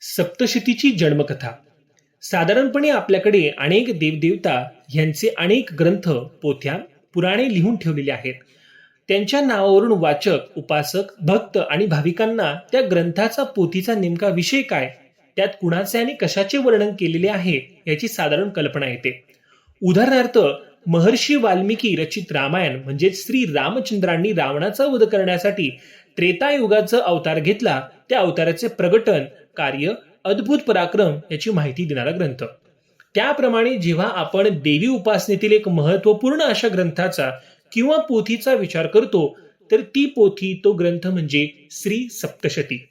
सप्तशतीची जन्मकथा. साधारणपणे आपल्याकडे अनेक देवदेवता यांचे अनेक ग्रंथ पोथ्या पुराणे लिहून ठेवलेले आहेत. त्यांच्या नावावरून वाचक उपासक भक्त आणि भाविकांना त्या ग्रंथाचा पोथीचा नेमका विषय काय? त्यात कुणाचे आणि कशाचे वर्णन केलेले आहे? याची साधारण कल्पना येते. उदाहरणार्थ महर्षी वाल्मिकी रचित रामायण म्हणजे श्री रामचंद्रांनी रावणाचा वध करण्यासाठी त्रेतायुगाचा अवतार घेतला. त्या अवताराचे प्रगटन कार्य अद्भुत पराक्रम याची माहिती देणारा ग्रंथ. त्याप्रमाणे जेव्हा आपण देवी उपासनेतील एक महत्त्वपूर्ण अशा ग्रंथाचा किंवा पोथीचा विचार करतो तर ती पोथी तो ग्रंथ म्हणजे श्री सप्तशती.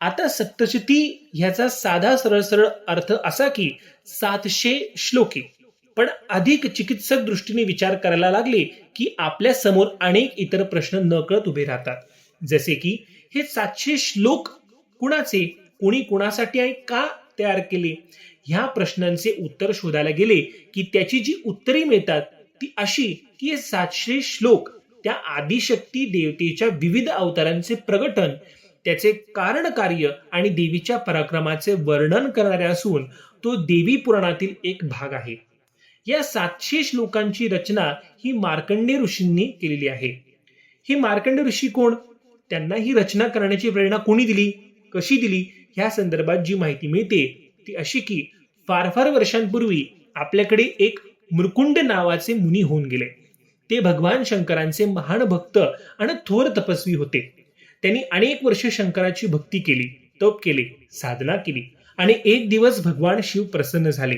आता सप्तशती ह्याचा साधा सरळ सरळ अर्थ असा की सातशे श्लोके. पण अधिक चिकित्सक दृष्टीने विचार करायला लागले की आपल्यासमोर अनेक इतर प्रश्न नकळत उभे राहतात. जसे की हे सातशे श्लोक कुणाचे? कोणी कुणासाठी आणि का तयार केले? ह्या प्रश्नांचे उत्तर शोधायला गेले की त्याची जी उत्तरे मिळतात ती अशी की सातशे श्लोक त्या आदिशक्ती देवतेच्या विविध अवतारांचे प्रगटन त्याचे कारण कार्य आणि देवीच्या पराक्रमाचे वर्णन करणारे असून तो देवी पुराणातील एक भाग आहे. या सातशे श्लोकांची रचना ही मार्कंडे ऋषींनी केलेली आहे. ही मार्कंडे ऋषी कोण? त्यांना ही रचना करण्याची प्रेरणा कोणी दिली? कशी दिली? ह्या संदर्भात जी माहिती मिळते ती अशी की फार फार वर्षांपूर्वी आपल्याकडे एक मृकुंड नावाचे मुनी होऊन गेले. ते भगवान शंकरांचे महान भक्त आणि थोर तपस्वी होते. त्यांनी अनेक वर्ष शंकराची भक्ती केली तप केले साधना केली आणि एक दिवस भगवान शिव प्रसन्न झाले.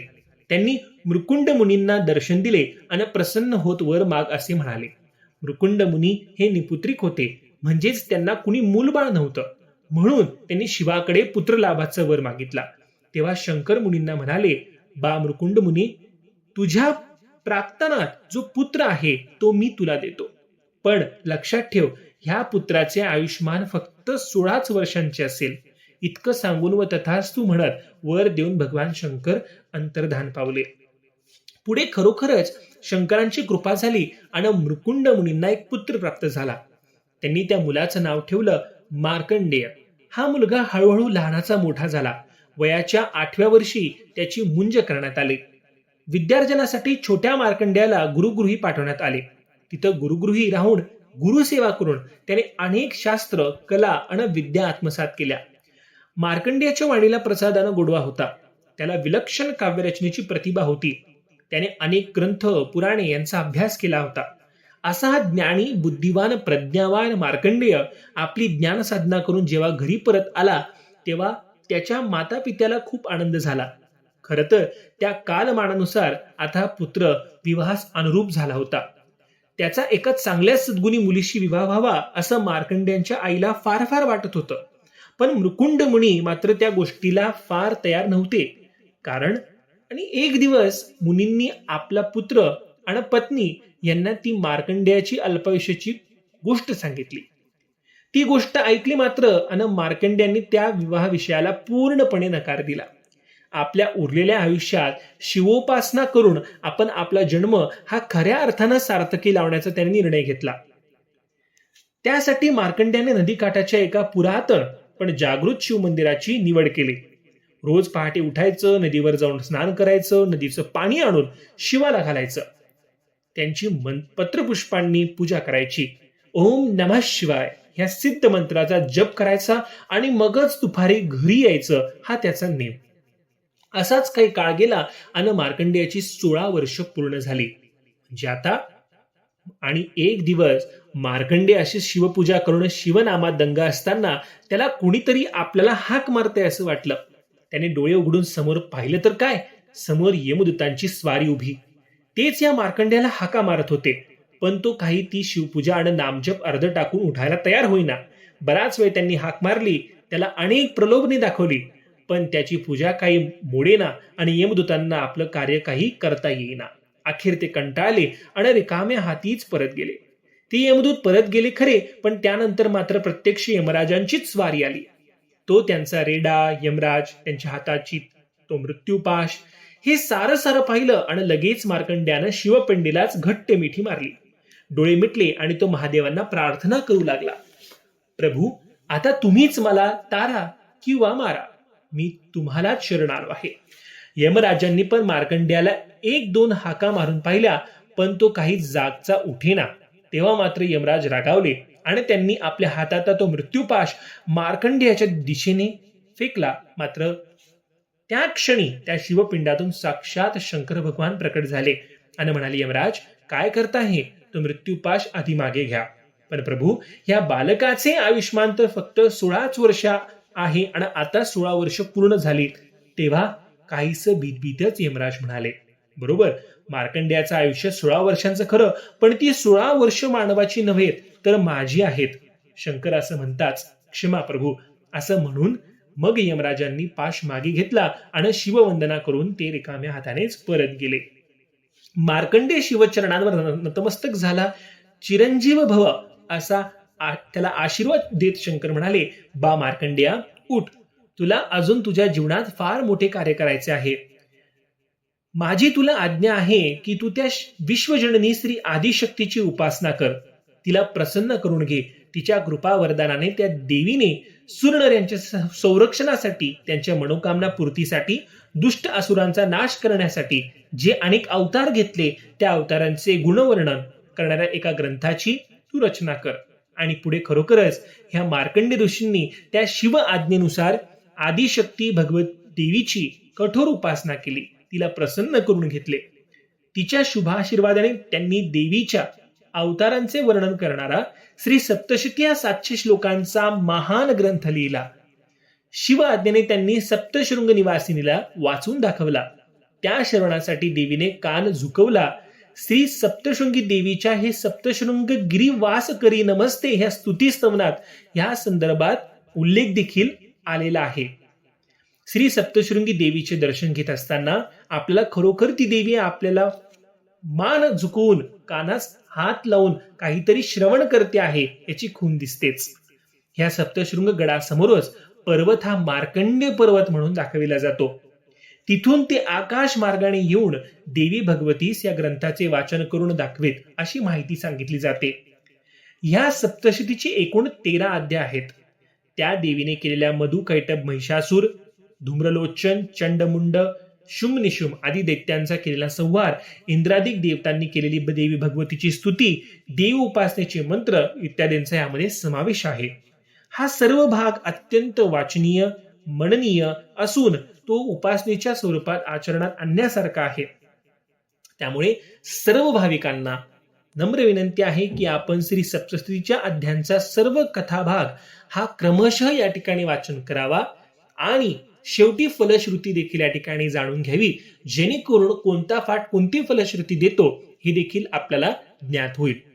त्यांनी मृकुंड मुनींना दर्शन दिले आणि प्रसन्न होत वर माग असे म्हणाले. मृकुंड मुनी हे निपुत्रिक होते म्हणजेच त्यांना कुणी मूलबाळ नव्हतं. म्हणून त्यांनी शिवाकडे पुत्रलाभाचा वर मागितला. तेव्हा शंकर मुनींना म्हणाले बा मृकुंड मुनी तुझ्या प्राक्तनात जो पुत्र आहे तो मी तुला देतो. पण लक्षात ठेव ह्या पुत्राचे आयुष्यमान फक्त सोळाच वर्षांचे असेल. इतकं सांगून व तथास्तू म्हणत वर देऊन भगवान शंकर अंतर्धान पावले. पुढे खरोखरच शंकरांची कृपा झाली आणि मृकुंड मुनींना एक पुत्र प्राप्त झाला. त्यांनी त्या मुलाचं नाव ठेवलं मार्कंडेय. हा मुलगा हळूहळू लहानाचा मोठा झाला. वयाच्या आठव्या वर्षी त्याची मुंज करण्यात आली. विद्यार्जनासाठी छोट्या मार्कंड्याला गुरुगृही पाठवण्यात आले. तिथं गुरुगृही राहून गुरुसेवा करून त्याने अनेक शास्त्र कला आणि विद्या आत्मसात केल्या. मार्कंड्याच्या वाणीला प्रसादानं गोडवा होता. त्याला विलक्षण काव्यरचनेची प्रतिभा होती. त्याने अनेक ग्रंथ पुराणे यांचा अभ्यास केला होता. असा हा ज्ञानी बुद्धिवान प्रज्ञावान मार्कंडेय आपली ज्ञान साधना करून जेव्हा घरी परत आला तेव्हा त्याच्या माता पित्याला खूप आनंद झाला. खर तर त्या कालमानानुसार आता पुत्र विवाहास अनुरूप झाला होता. त्याचा एका चांगल्या सद्गुणी मुलीशी विवाह व्हावा असं मार्कंड्यांच्या आईला फार फार वाटत होतं. पण मृकुंड मुनी मात्र त्या गोष्टीला फार तयार नव्हते. कारण आणि एक दिवस मुनींनी आपला पुत्र आणि पत्नी यांना ती मार्कंड्याची अल्पायुष्याची गोष्ट सांगितली. ती गोष्ट ऐकली मात्र आणि मार्कंड्यांनी त्या विवाह विषयाला पूर्णपणे नकार दिला. आपल्या उरलेल्या आयुष्यात शिवोपासना करून आपण आपला जन्म हा खऱ्या अर्थानं सार्थकी लावण्याचा त्यांनी निर्णय घेतला. त्यासाठी मार्कंड्याने नदीकाठाच्या एका पुरातन पण जागृत शिवमंदिराची निवड केली. रोज पहाटे उठायचं नदीवर जाऊन स्नान करायचं नदीचं पाणी आणून शिवाला घालायचं. त्यांची मन पत्रपुष्पांनी पूजा करायची. ओम नमः शिवाय ह्या सिद्ध मंत्राचा जप करायचा आणि मगच दुपारी घरी यायचं हा त्याचा नेम असाच काही काळ गेला आणि मार्कंडेयाची सोळा वर्ष पूर्ण झाली. म्हणजे आता आणि एक दिवस मार्कंडे अशी शिवपूजा करून शिवनामात दंगा असताना त्याला कुणीतरी आपल्याला हाक मारते असं वाटलं. त्याने डोळे उघडून समोर पाहिलं तर काय? समोर यमदूतांची स्वारी उभी. तेच या मार्कंड्याला हाका मारत होते. पण तो काही ती शिवपूजा आणि नामजप अर्ध टाकून उठायला तयार होईना. बराच वेळ त्यांनी हाक मारली त्याला अनेक प्रलोभने दाखवली. पण त्याची पूजा काही मोडेना आणि यमदूतांना आपलं कार्य काही करता येईना. अखेर ते कंटाळले आणि रिकाम्या हातीच परत गेले. ते यमदूत परत गेले खरे पण त्यानंतर मात्र प्रत्यक्ष यमराजांचीच स्वारी आली. तो त्यांचा रेडा यमराज त्यांच्या हाताची तो मृत्यूपाश हे सारं सारं पाहिलं आणि लगेच मार्कंड्यानं शिवपिंडीलाच घट्ट मिठी मारली. डोळे मिटले आणि तो महादेवांना प्रार्थना करू लागला. प्रभू आता तुम्हीच मला तारा किंवा मारा. मी तुम्हालाच शरण आलो आहे. यमराजांनी पण मार्कंड्याला एक दोन हाका मारून पाहिल्या पण तो काही जागचा उठेना. तेव्हा मात्र यमराज रागावले आणि त्यांनी आपल्या हाताचा तो मृत्यूपाश मार्कंडेयाच्या दिशेने फेकला. मात्र त्या क्षणी त्या शिवपिंडातून साक्षात शंकर भगवान प्रकट झाले आणि म्हणाले यमराज काय करता हे? तो मृत्यूपाश आधी मागे घ्या. पण प्रभू या बालकाचे आयुष्मान तर फक्त सोळाच वर्ष आहे आणि आता सोळा वर्ष पूर्ण झाली. तेव्हा काहीस भीतभीतच यमराज म्हणाले बरोबर मार्कंड्याचं आयुष्य सोळा वर्षांचं खरं पण ती सोळा वर्ष मानवाची नव्हे तर माझी आहेत. शंकर असं म्हणताच क्षमा प्रभू असं म्हणून मग यमराजांनी पाश मागे घेतला आणि शिववंदना करून ते रिकाम्या हातानेच परत गेले. मार्कंडे शिवचरणांवर नतमस्तक झाला. चिरंजीव भव असा त्याला आशीर्वाद देत शंकर म्हणाले बा मार्कंडिया उठ. तुला अजून तुझ्या जीवनात फार मोठे कार्य करायचे आहे. माझी तुला आज्ञा आहे की तू त्या विश्वजननी श्री आदिशक्तीची उपासना कर. तिला प्रसन्न करून घे. तिच्या कृपा वरदानाने त्या देवीने सुरनर यांच्या संरक्षणासाठी त्यांच्या मनोकामना पूर्तीसाठी दुष्ट असुरांचा नाश करण्यासाठी जे अनेक अवतार घेतले त्या अवतारांचे गुणवर्णन करणाऱ्या एका ग्रंथाची तू रचना कर. आणि पुढे खरोखरच ह्या मार्कंडे ऋषींनी त्या शिव आज्ञेनुसार आदिशक्ती भगवत देवीची कठोर उपासना केली. तिला प्रसन्न करून घेतले. तिच्या शुभाशीर्वादाने त्यांनी देवीच्या अवतारांचे वर्णन करणारा श्री सप्तशती या सातशे श्लोकांचा महान ग्रंथ लिहिला. शिव आज्ञेने त्यांनी सप्तशृंग निवासिनीला वाचून दाखवला. त्या श्रवणासाठी देवीने कान झुकवला. श्री सप्तशृंगी देवीच्या हे सप्तशृंग गिरीवास करी नमस्ते ह्या स्तुतीस्तवनात ह्या संदर्भात उल्लेख देखील आलेला आहे. श्री सप्तशृंगी देवीचे दर्शन घेत असताना आपल्याला खरोखर ती देवी आपल्याला मान झुकवून कानास हात लावून काहीतरी श्रवण करते आहे याची खून दिसतेच. ह्या सप्तशृंग गडासमोरच पर्वत हा मार्कंड्य पर्वत म्हणून दाखविला जातो. तिथून ते आकाश मार्गाने येऊन देवी भगवतीस या ग्रंथाचे वाचन करून दाखवेत अशी माहिती सांगितली जाते. ह्या सप्तशतीचे एकूण तेरा अध्याय आहेत. त्या देवीने केलेल्या मधु कैटब महिषासूर धूम्रलोचन चंडमुंड शुम निशुम आदी दैत्यांचा केलेला संहार इंद्रादिक देवतांनी केलेली देवी भगवतीची स्तुती देव उपासनेचे मंत्र इत्यादींचा यामध्ये समावेश आहे. हा सर्व भाग अत्यंत वाचनीय मननीय असून तो उपासनेच्या स्वरूपात आचरणात आणण्यासारखा आहे. त्यामुळे सर्व भाविकांना नम्र विनंती आहे की आपण श्री सप्तस्तीच्या अध्यांचा सर्व कथाभाग हा क्रमशः या ठिकाणी वाचन करावा आणि शेवटी फलश्रुती देखील या ठिकाणी जाणून घ्यावी. जेणेकरून कोणता फाट कोणती फलश्रुती देतो हे देखील आपल्याला ज्ञात होईल.